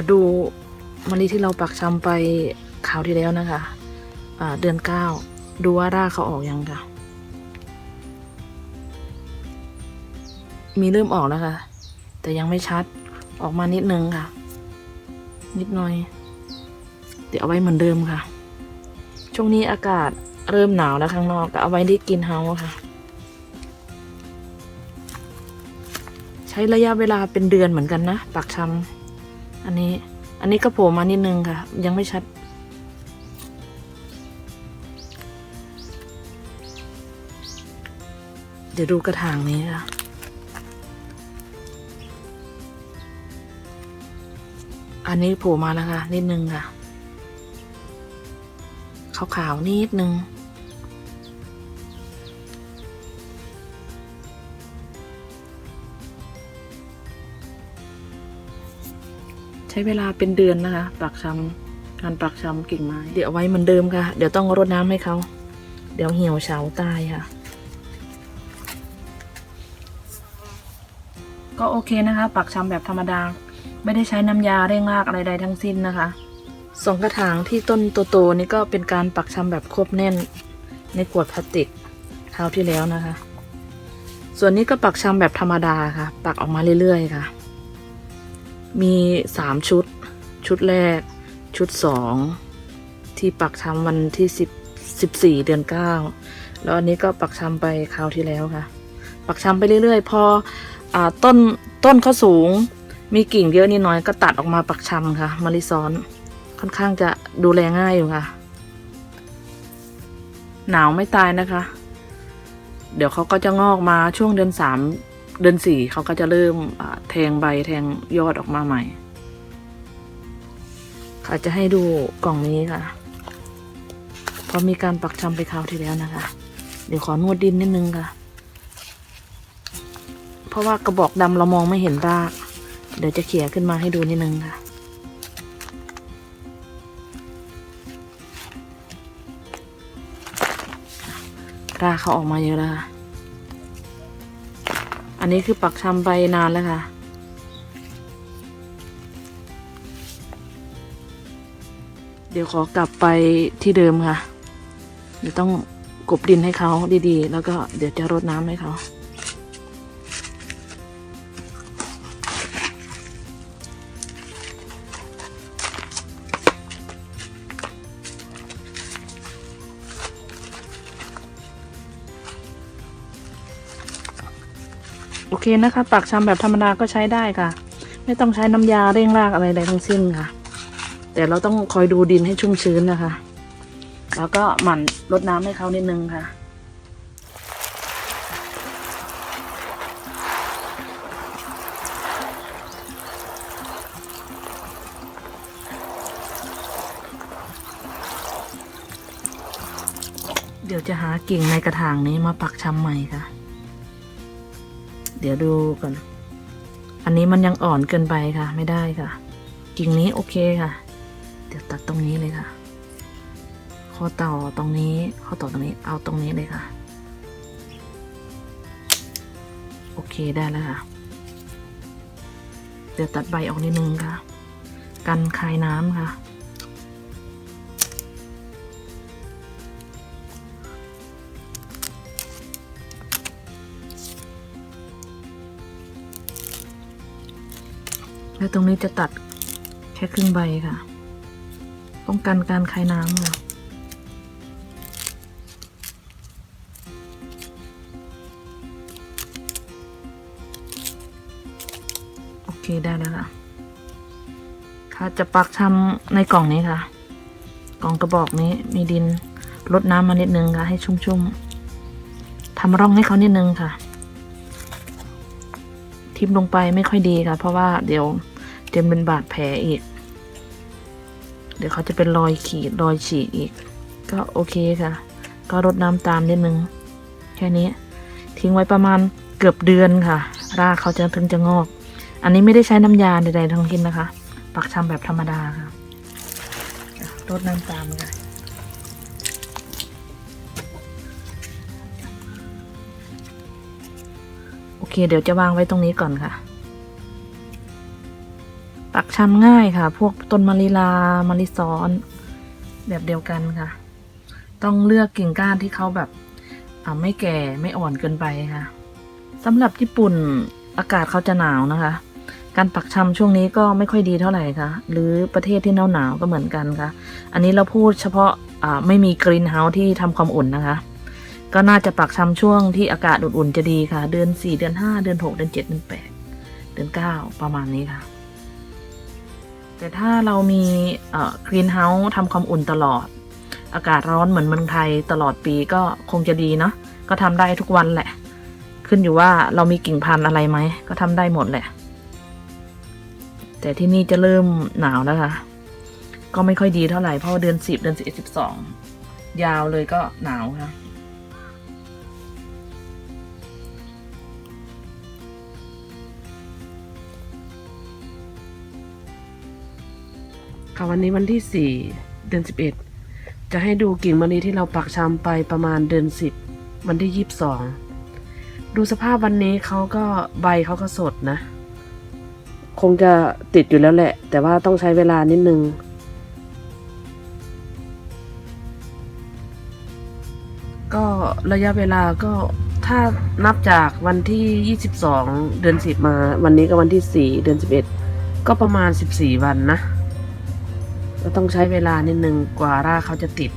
ะดูมะลิที่เราปักชำไปข่าวที่แล้วนะคะอ่าเดือนเก้าดูว่ารากเขาออกยังค่ะ มีเริ่มออกแล้วค่ะ แต่ยังไม่ชัดออกมานิดนึงค่ะ นิดหน่อย เดี๋ยวเอาไว้เหมือนเดิมค่ะ ช่วงนี้อากาศเริ่มหนาวแล้วข้างนอกก็เอาไว้ที่กินเฮาค่ะใช้ระยะเวลาเป็นเดือนเหมือนกันนะ ปักชำ อันนี้ อันนี้ก็โผล่มานิดนึงค่ะ ยังไม่ชัด เดี๋ยวดูกระถางนี้ค่ะอันนี้โผล่มาแล้วค่ะนิดนึงค่ะขาวๆนิดนึง ใช้เวลาเป็นเดือนนะคะ ปักชำการปักชำกิ่งไม้เดี๋ยวเอาไว้เหมือนเดิมค่ะ เดี๋ยวต้องรดน้ำให้เขาเดี๋ยวเหี่ยวเฉาตายค่ะ ก็โอเคนะคะ ปักชำแบบธรรมดา ไม่ได้ใช้น้ำยาเร่งรากอะไรใดทั้งสิ้นนะคะสองกระถางที่ต้นโตๆนี่ก็เป็นการปักชำแบบควบแน่นในขวดพลาสติกคราวที่แล้วนะคะ ส่วนนี้ก็ปักชำแบบธรรมดาค่ะ ปักออกมาเรื่อยๆค่ะ มีสามชุด ชุดแรก ชุดสองที่ปักชำวันที่สิบสิบสี่เดือนเก้าแล้วอันนี้ก็ปักชำไปคราวที่แล้วค่ะ ปักชำไปเรื่อยๆ พออต้นต้นเขาสูง มีกิ่งเยอะนิดน้อยก็ตัดออกมาปักชำค่ะมะลิซ้อนค่อนข้างจะดูแลง่ายอยู่ค่ะ หนาวไม่ตายนะคะ เดี๋ยวเขาก็จะงอกมาช่วงเดือนสาม เดือนสี่เขาก็จะเริ่มแทงใบแทงยอดออกมาใหม่ ค่ะจะให้ดูกล่องนี้ค่ะเพราะมีการปักชำไปคราวที่แล้วนะคะ เดี๋ยวขอนวดดินนิดนึงค่ะ เพราะว่ากระบอกดำเรามองไม่เห็นราก เดี๋ยวจะเขี่ยขึ้นมาให้ดูนิดนึงค่ะรากเขาออกมาเยอะแล้วค่ะ นี้คือปักชำไปนานแล้วค่ะเดี๋ยวขอกลับไปที่เดิมค่ะ เดี๋ยวต้องกบดินให้เขาดีๆ แล้วก็เดี๋ยวจะรดน้ำให้เขา โอเคนะคะปักชำแบบธรรมดาก็ใช้ได้ค่ะ ไม่ต้องใช้น้ำยาเร่งรากอะไรใดทั้งสิ้นค่ะ แต่เราต้องคอยดูดินให้ชุ่มชื้นนะคะ แล้วก็หมั่นรดน้ำให้เขานิดนึงค่ะเดี๋ยวจะหากิ่งในกระถางนี้มาปักชำใหม่ค่ะ เดี๋ยวดูก่อน อันนี้มันยังอ่อนเกินไปค่ะ ไม่ได้ค่ะ กิ่งนี้โอเคค่ะ เดี๋ยวตัดตรงนี้เลยค่ะ ข้อต่อตรงนี้ ข้อต่อตรงนี้ เอาตรงนี้เลยค่ะ โอเคได้แล้วค่ะ เดี๋ยวตัดใบออกนิดนึงค่ะ กันคายน้ำค่ะ แล้วตรงนี้จะตัดแค่ครึ่งใบค่ะ ป้องกันการคายน้ำค่ะโอเคได้แล้วค่ะ ค่ะจะปักชำในกล่องนี้ค่ะ กล่องกระบอกนี้มีดินลดน้ำมานิดนึงค่ะ ให้ชุ่มๆทำร่องให้เขานิดนึงค่ะ ทิมลงไปไม่ค่อยดีค่ะ เพราะว่าเดี๋ยว จะเป็นบาดแผลอีก เดี๋ยวเขาจะเป็นรอยขีดรอยฉีกอีก ก็โอเคค่ะ ก็รดน้ำตามนิดนึง แค่นี้ ทิ้งไว้ประมาณเกือบเดือนค่ะ รากเขาจะถึงจะงอก อันนี้ไม่ได้ใช้น้ำยาใดๆทั้งสิ้นนะคะ ปักชำแบบธรรมดาค่ะรดน้ำตามค่ะโอเค เดี๋ยวจะวางไว้ตรงนี้ก่อนค่ะ ปักชำง่ายค่ะ พวกต้นมะลิลามะลิซ้อน แบบเดียวกันค่ะ ต้องเลือกกิ่งก้านที่เขาแบบไม่แก่ไม่อ่อนเกินไปค่ะสำหรับญี่ปุ่นอากาศเขาจะหนาวนะคะ การปักชำช่วงนี้ก็ไม่ค่อยดีเท่าไหร่ค่ะ หรือประเทศที่หนาวหนาวๆก็เหมือนกันค่ะ อันนี้เราพูดเฉพาะไม่มีกรีนเฮาส์ที่ทำความอุ่นนะคะ ก็น่าจะปักชำช่วงที่อากาศอุ่นๆจะดีค่ะ เดือนสี่เดือนห้าเดือนหกเดือนเจ็ดเดือนแปดเดือนเก้าประมาณนี้ค่ะ แต่ถ้าเรามีเอ่อกรีนเฮาส์ทำความอุ่นตลอด อากาศร้อนเหมือนเมืองไทยตลอดปีก็คงจะดีเนาะก็ทำได้ทุกวันแหละ ขึ้นอยู่ว่าเรามีกิ่งพันธุ์อะไรไหม ก็ทำได้หมดแหละ แต่ที่นี่จะเริ่มหนาวแล้วค่ะก็ไม่ค่อยดีเท่าไหร่เพราะว่าเดือนสิบเดือนสิบเอ็ดสิบสองยาวเลยก็หนาวค่ะ ค่ะวันนี้วันที่สี่เดือนสิบเอ็ดจะให้ดูกิ่งมะลิที่เราปักชำไปประมาณเดือนสิบวันที่ยี่สิบสองดูสภาพวันนี้เขาก็ใบเขาก็สดนะ คงจะติดอยู่แล้วแหละ แต่ว่าต้องใช้เวลานิดนึงก็ระยะเวลาก็ถ้านับจากวันที่ 22 เดือน 10 มา วันนี้ก็วันที่ 4 เดือน 11 ก็ประมาณ 14 วันนะ ก็ต้องใช้เวลานิดนึงกว่ารากเขาจะติด